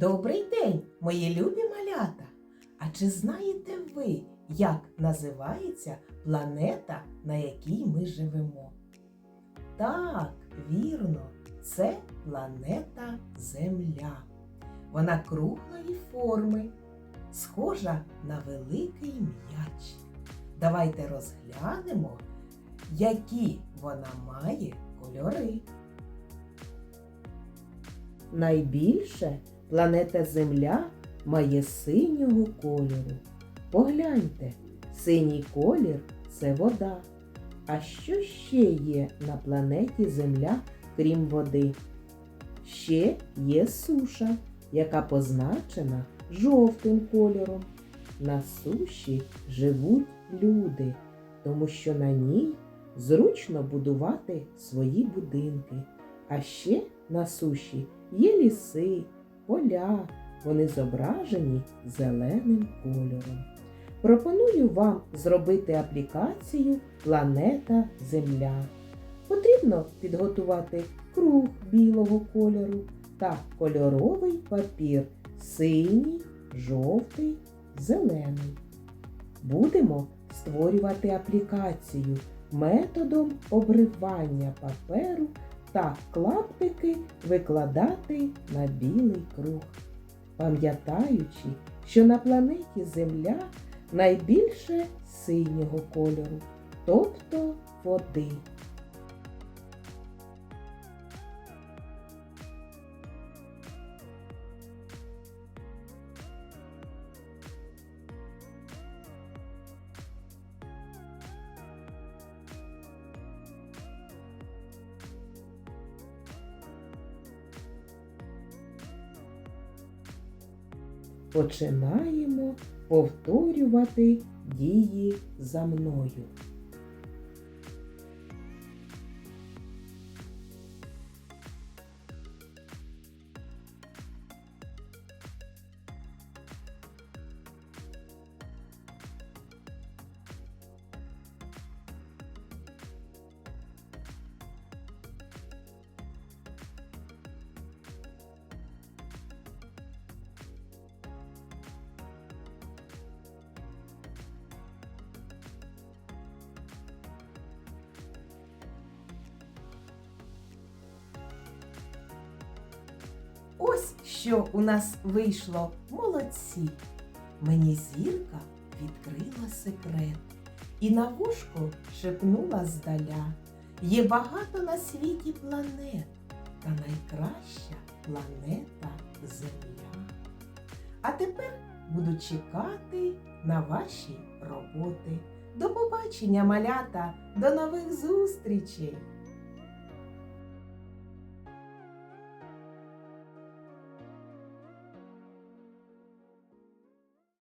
день, мої любі малята! А чи знаєте ви, як називається планета, на якій ми живемо? Так, вірно, це планета Земля. Вона круглої форми, схожа на великий м'яч. Давайте розглянемо, які вона має кольори. Найбільше планета Земля має синього кольору. Погляньте, синій колір це вода. А що ще є на планеті Земля, крім води? Ще є суша, яка позначена жовтим кольором. На суші живуть люди, тому що на ній зручно будувати свої будинки. А ще на суші є ліси, поля, вони зображені зеленим кольором. Пропоную вам зробити аплікацію Планета Земля. Потрібно підготувати круг білого кольору та кольоровий папір синій, жовтий, зелений. Будемо створювати аплікацію методом обривання паперу та клаптики викладати на білий круг, пам'ятаючи, що на планеті Земля найбільше синього кольору, тобто води. Починаємо повторювати дії за мною. Що у нас вийшло молодці. Мені зірка відкрила секрет і на вушко шепнула здаля. Є багато на світі планет, та найкраща планета Земля. А тепер буду чекати на ваші роботи. До побачення, малята, до нових зустрічей!